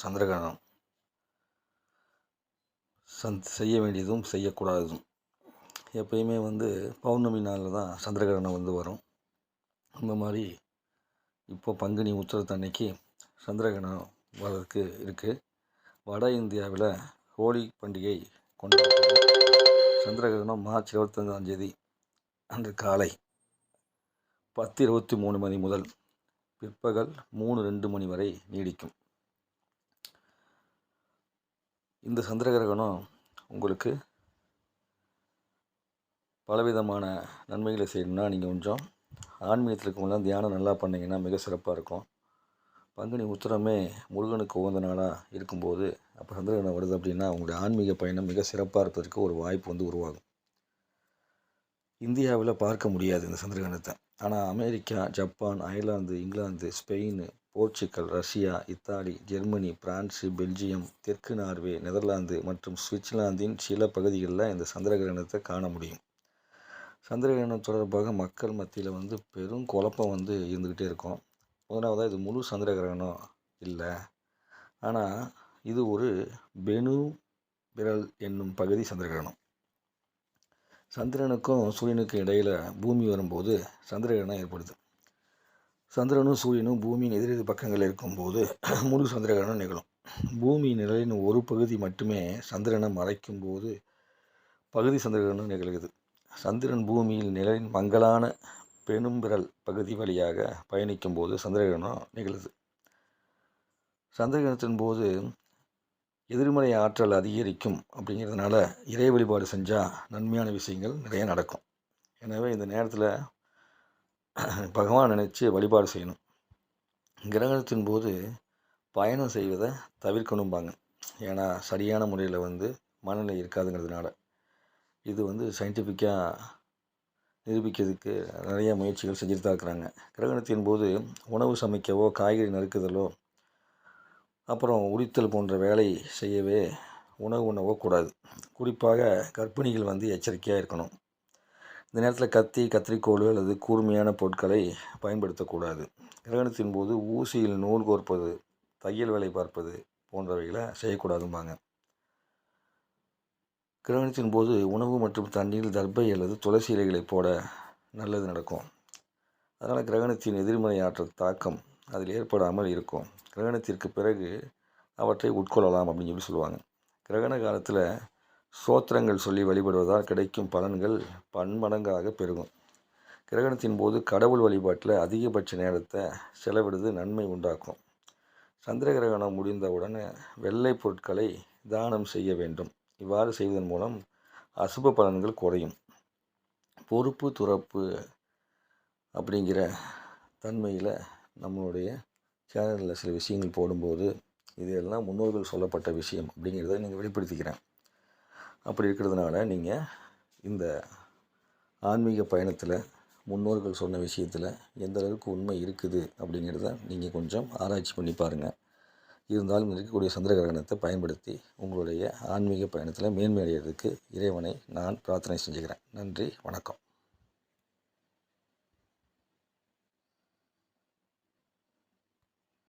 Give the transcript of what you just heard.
சந்திரகிரகணம். சந் செய்ய வேண்டியதும் செய்யக்கூடாததும் எப்பயுமே வந்து பௌர்ணமி நாளில் தான் சந்திரகிரகணம் வந்து வரும். அந்த மாதிரி இப்போ பங்குனி உத்திரத்தன்னைக்கு சந்திரகிரகணம் வர்றதுக்கு இருக்குது வட இந்தியாவில் ஹோலி பண்டிகை கொண்டாடப்படும். சந்திரகிரகணம் மார்ச் இருபத்தஞ்சாம் தேதி அன்று காலை பத்து இருபத்தி மூணு மணி முதல் பிற்பகல் மூணு ரெண்டு மணி வரை நீடிக்கும். இந்த சந்திரகிரகணம் உங்களுக்கு பலவிதமான நன்மைகளை செய்யணும்னா நீங்கள் கொஞ்சம் ஆன்மீகத்தில் இருக்கவங்களாம் தியானம் நல்லா பண்ணிங்கன்னா மிக சிறப்பாக இருக்கும். பங்குனி உத்திரமே முருகனுக்கு உகந்த நாளாக இருக்கும்போது அப்போ சந்திரகிரகணம் வருது அப்படின்னா உங்களுடைய ஆன்மீக பயணம் மிக சிறப்பாக இருப்பதற்கு ஒரு வாய்ப்பு வந்து உருவாகும். இந்தியாவில் பார்க்க முடியாது இந்த சந்திரகிரகணத்தை. ஆனால் America Japan Ireland England Spain Portugal Russia Italy Germany France Belgium தெற்கு நார்வே நெதர்லாந்து மற்றும் சுவிட்சர்லாந்தின் சில பகுதிகளில் இந்த சந்திரகிரகணத்தை காண முடியும். சந்திரகிரகணம் தொடர்பாக மக்கள் மத்தியில் வந்து பெரும் குழப்பம் வந்து இருந்துக்கிட்டே இருக்கும். முதலாவதாக இது முழு சந்திரகிரகணம் இல்லை. ஆனால் இது ஒரு பெனு விரல் என்னும் பகுதி சந்திரகிரகணம். சந்திரனுக்கும் சூரியனுக்கும் இடையில் பூமி வரும்போது சந்திரகிரகணம் ஏற்படுது. சந்திரனும் சூரியனும் பூமியின் எதிரெதிர் பக்கங்கள் இருக்கும்போது முழு சந்திரகிரகணம் நிகழும். பூமி நிழலின் ஒரு பகுதி மட்டுமே சந்திரனை மறைக்கும் போது பகுதி சந்திரகிரகணம் நிகழ்கிறது. சந்திரன் பூமியில் நிழலின் மங்களான பெரும்பிரல் பகுதி வழியாக பயணிக்கும் போது சந்திரகிரகணம் நிகழுது. சந்திரகிரகணத்தின் போது எதிர்மறை ஆற்றல் அதிகரிக்கும் அப்படிங்கிறதுனால இறை வழிபாடு செஞ்சால் நன்மையான விஷயங்கள் நிறைய நடக்கும். எனவே இந்த நேரத்தில் பகவான் நினச்சி வழிபாடு செய்யணும். கிரகணத்தின் போது பயணம் செய்வதை தவிர்க்கணும்பாங்க. ஏன்னா சரியான முறையில் வந்து மனநிலை இருக்காதுங்கிறதுனால. இது வந்து சயின்டிஃபிக்காக நிரூபிக்கிறதுக்கு நிறைய முயற்சிகள் செஞ்சுட்டு தான் இருக்கிறாங்க. கிரகணத்தின் போது உணவு சமைக்கவோ காய்கறி நறுக்குதலோ அப்புறம் உரித்தல் போன்ற வேலை செய்யவே உணவு உண்ணவோ கூடாது. குறிப்பாக கர்ப்பிணிகள் வந்து எச்சரிக்கையாக இருக்கணும். இந்த நேரத்தில் கத்தி கத்திரிக்கோல் அல்லது கூர்மையான பொருட்களை பயன்படுத்தக்கூடாது. கிரகணத்தின் போது ஊசியில் நூல் கோர்ப்பது தையல் வேலை பார்ப்பது போன்றவைகளை செய்யக்கூடாதும்பாங்க. கிரகணத்தின் போது உணவு மற்றும் தண்ணீர் தர்பை அல்லது துளசி இலைகளை போட நல்லது நடக்கும். அதனால் கிரகணத்தின் எதிர்மறை ஆற்றல் தாக்கம் அதில் ஏற்படாமல் இருக்கும். கிரகணத்திற்கு பிறகு அவற்றை உட்கொள்ளலாம் அப்படின்னு சொல்லி சொல்லுவாங்க. கிரகண காலத்தில் சோத்திரங்கள் சொல்லி வழிபடுவதால் கிடைக்கும் பலன்கள் பன்மடங்காக பெருகும். கிரகணத்தின் போது கடவுள் வழிபாட்டில் அதிகபட்ச நேரத்தை செலவிடுவது நன்மை உண்டாக்கும். சந்திர கிரகணம் முடிந்தவுடனே வெள்ளை பொருட்களை தானம் செய்ய வேண்டும். இவ்வாறு செய்வதன் மூலம் அசுப பலன்கள் குறையும். பொறுப்பு துறப்பு அப்படிங்கிற தன்மையில் நம்மளுடைய சேனலில் சில விஷயங்கள் போடும்போது இதெல்லாம் முன்னோர்கள் சொல்லப்பட்ட விஷயம் அப்படிங்கிறத நீங்கள் வெளிப்படுத்திக்கிறேன். அப்படி இருக்கிறதுனால நீங்கள் இந்த ஆன்மீக பயணத்தில் முன்னோர்கள் சொன்ன விஷயத்தில் எந்த அளவுக்கு உண்மை இருக்குது அப்படிங்கிறத நீங்கள் கொஞ்சம் ஆராய்ச்சி பண்ணி பாருங்கள் இருந்தாலும் இருக்கக்கூடிய சந்திர கிரகணத்தை பயன்படுத்தி உங்களுடைய ஆன்மீக பயணத்தில் மேன்மையடைகிறதுக்கு இறைவனை நான் பிரார்த்தனை செஞ்சுக்கிறேன். நன்றி வணக்கம்.